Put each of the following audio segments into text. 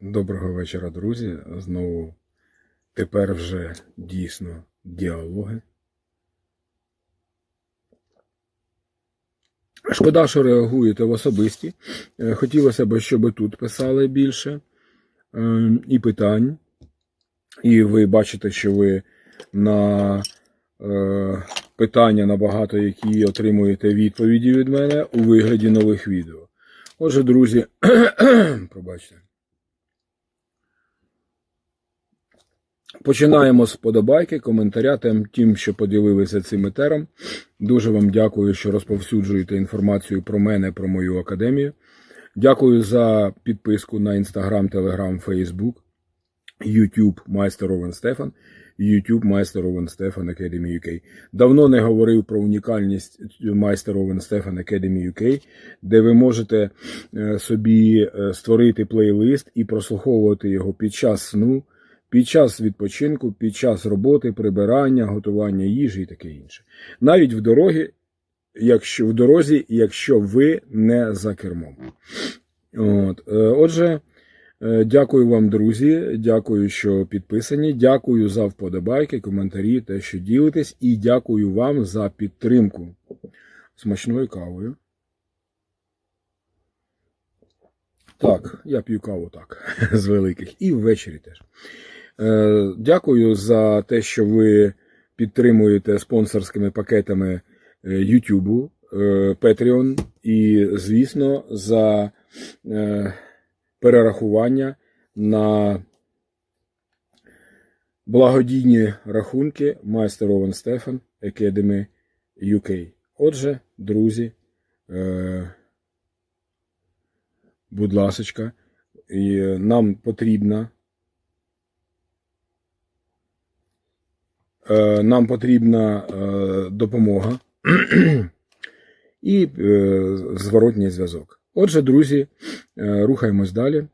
Доброго вечора, друзі. Знову тепер вже дійсно діалоги. Шкода, що реагуєте в особисті. Е, Хотілося б, щоб тут писали більше е, і питань. І ви бачите, що ви на е, питання набагато, які отримуєте відповіді від мене у вигляді нових відео. Отже, друзі, пробачте. Починаємо з подобайки, коментаря тим, тим, що поділилися цим етером. Дуже вам дякую, що розповсюджуєте інформацію про мене, про мою академію. Дякую за підписку на Instagram, Telegram, Facebook, YouTube Майстер Овен Стефан, YouTube Майстер Овен Стефан Academy UK. Давно не говорив про унікальність Майстер Овен Стефан Academy UK, де ви можете е, собі е, створити плейлист і прослуховувати його під час сну під час відпочинку, під час роботи, прибирання, готування їжі і таке інше. Навіть в дорогі, якщо в дорозі, якщо ви не за кермом. От. е, Отже, е, дякую вам, друзі. Дякую, що підписані. Дякую за вподобайки, коментарі, те, що ділитесь, і дякую вам за підтримку смачною кавою. Так, я п'ю каву так, з великих, і ввечері теж. Е, Дякую за те, що ви підтримуєте спонсорськими пакетами е, YouTube, е, Patreon і, звісно, за перерахування на благодійні рахунки Майстер Овен Стефан Academy UK. Отже, друзі, будь ласочка, нам потрібна. Нам потрібна е, допомога і е, зворотній зв'язок. Отже, друзі, е, рухаємось далі.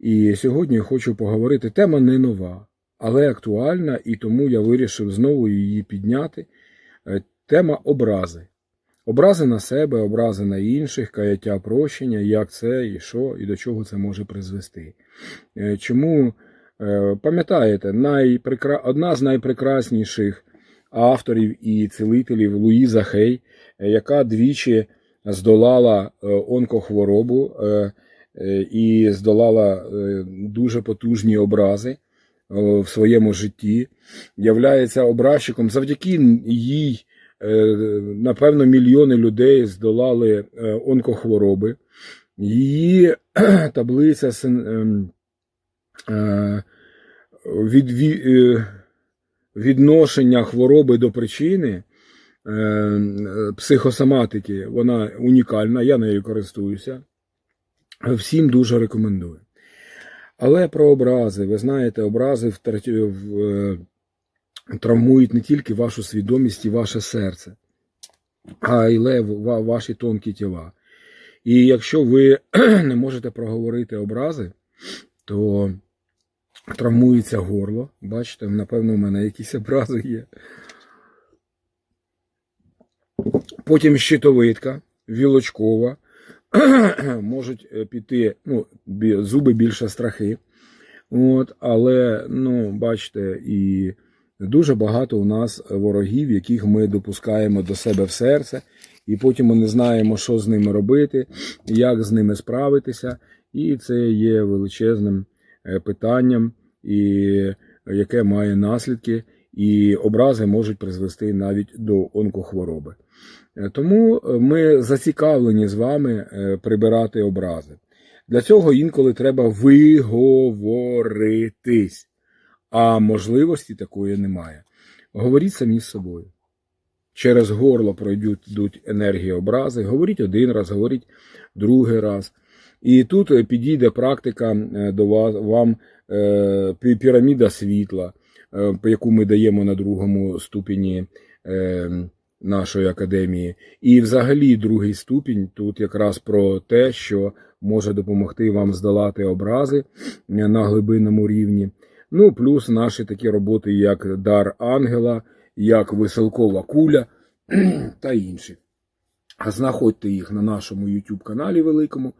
І сьогодні хочу поговорити. Тема не нова, але актуальна, і тому я вирішив знову її підняти. Е, Тема образи. Образи на себе, образи на інших, каяття прощення, як це і що, і до чого це може призвести. Е, Чому Е, Пам'ятаєте, найпрекра... одна з найпрекрасніших авторів і цілителів Луїза Хей, е, яка двічі здолала е, онкохворобу і здолала дуже потужні образи в своєму житті, являється образчиком. Завдяки їй, напевно, мільйони людей здолали онкохвороби. Її таблиця ем, від, від, відношення хвороби до причини е, психосоматики, вона унікальна, я нею користуюся. Всім дуже рекомендую. Але про образи, ви знаєте, образи е, травмують не тільки вашу свідомість і ваше серце, а й ваші тонкі тіла. І якщо ви не можете проговорити образи, то травмується горло. Бачите, напевно, у мене якісь образи є. Потім щитовидка, вілочкова. Можуть е, піти, ну, зуби більше страхи. От, Але, ну, бачите, і дуже багато у нас ворогів, яких ми допускаємо до себе в серце, і потім ми не знаємо, що з ними робити, як з ними справитися. І це є величезним питанням, і яке має наслідки, і образи можуть призвести навіть до онкохвороби. Е, тому е, ми зацікавлені з вами прибирати образи. Для цього інколи треба виговоритись, а можливості такої немає. Говоріть самі з собою. Через горло пройдуть енергії образи. Говоріть один раз, говоріть другий раз. І тут е, підійде практика е, до вас вам е, піраміда світла, яку ми даємо на другому ступені нашої академії. І взагалі другий ступінь тут якраз про те, що може допомогти вам здолати образи на глибинному рівні. Ну, плюс наші такі роботи, як дар ангела, як веселкова куля та інші. знаходьте їх на нашому YouTube каналі великому,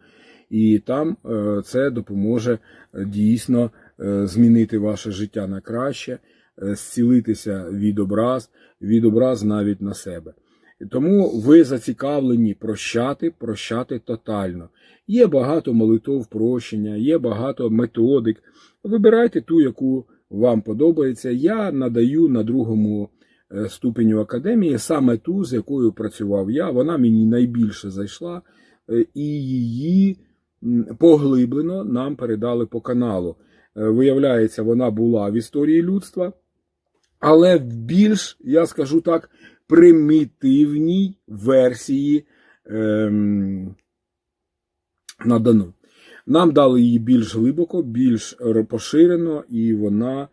і там е, це допоможе е, дійсно е, змінити ваше життя на краще, зцілитися від образ, від образ навіть на себе. Тому ви зацікавлені прощати, прощати тотально. Є багато молитов прощення, є багато методик. Вибирайте ту, яку вам подобається. Я надаю на другому ступеню академії саме ту, з якою працював я. Вона мені найбільше зайшла, і її поглиблено нам передали по каналу. Е, Виявляється, вона була в історії людства, але в більш, я скажу так, примітивній версії ем, надано. Нам дали її більш глибоко, більш поширено, і вона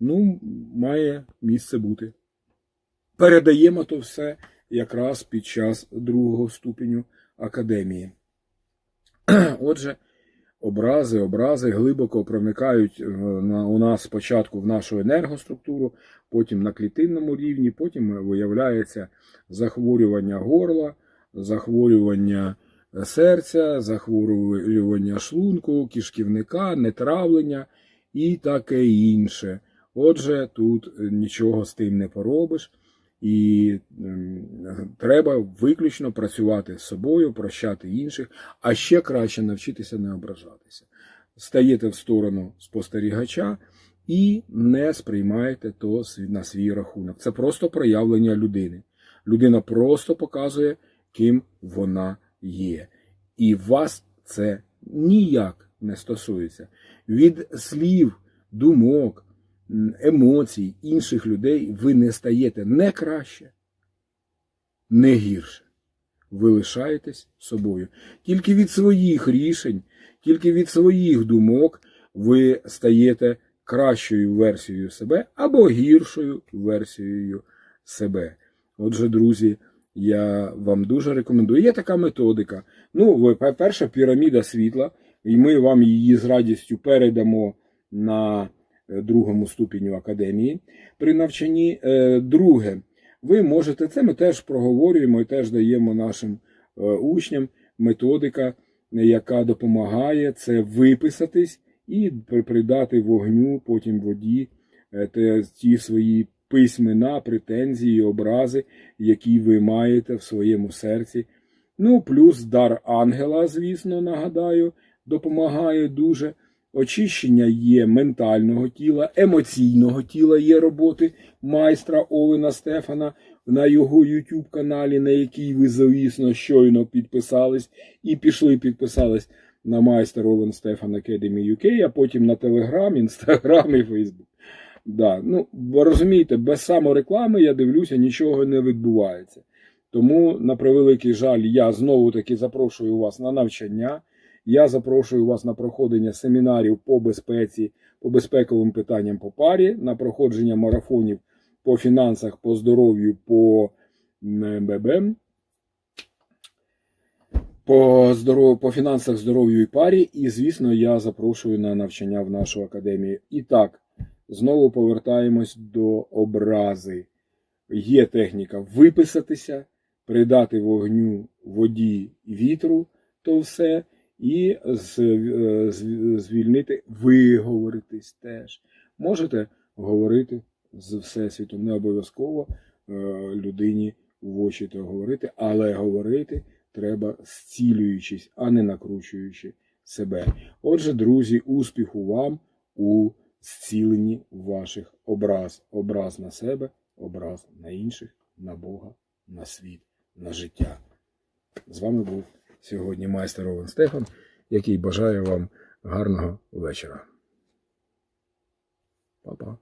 ну, має місце бути. Передаємо то все якраз під час другого ступеню академії. Отже, образи, образи глибоко проникають е, у нас спочатку в нашу енергоструктуру, потім на клітинному рівні, потім виявляється захворювання горла, захворювання серця, захворювання шлунку, кишківника, нетравлення і таке інше. Отже, тут нічого з тим не поробиш. І ем, треба виключно працювати з собою, прощати інших, а ще краще навчитися не ображатися. Стаєте в сторону спостерігача і не сприймаєте то на свій рахунок. Це просто проявлення людини. Людина просто показує, ким вона є. І вас це ніяк не стосується. Від слів, думок, емоцій інших людей ви не стаєте не краще, не гірше. Ви лишаєтесь собою. Тільки від своїх рішень, тільки від своїх думок ви стаєте кращою версією себе або гіршою версією себе. Отже, друзі, я вам дуже рекомендую. Є така методика. Ну, перша піраміда світла, і ми вам її з радістю передамо на другому ступеню академії при навчанні. Е, Друге, ви можете, це ми теж проговорюємо і теж даємо нашим е, учням методика, яка допомагає це виписатись і придати вогню, потім воді е, ті свої письмена, претензії, образи, які ви маєте в своєму серці. Ну, плюс дар ангела, звісно, нагадаю, допомагає дуже. Очищення є ментального тіла, емоційного тіла є роботи майстра Овена Стефана на його YouTube каналі, на який ви, звісно, щойно підписались і пішли підписались на майстер Овен Стефан Academy UK, а потім на Telegram, Instagram і Facebook. Да. Ну, бо розумієте, без самореклами, я дивлюся, нічого не відбувається. Тому, на превеликий жаль, я знову таки запрошую вас на навчання. Я запрошую вас на проходження семінарів по безпеці, по безпековим питанням по парі, на проходження марафонів по фінансах, по здоров'ю, по м, ББ, по, здоров... по фінансах, здоров'ю і парі. І, звісно, я запрошую на навчання в нашу академію. І так, знову повертаємось до образи. Є техніка виписатися, придати вогню, воді і вітру, то все, і е, звільнити, виговоритись теж. Можете говорити з Всесвітом, не обов'язково е, людині в очі то говорити, але говорити треба зцілюючись, а не накручуючи себе. Отже, друзі, успіху вам у зціленні ваших образ. Образ на себе, образ на інших, на Бога, на світ, на життя. З вами був сьогодні майстер Овен Стефан, який бажає вам гарного вечора. Па-па.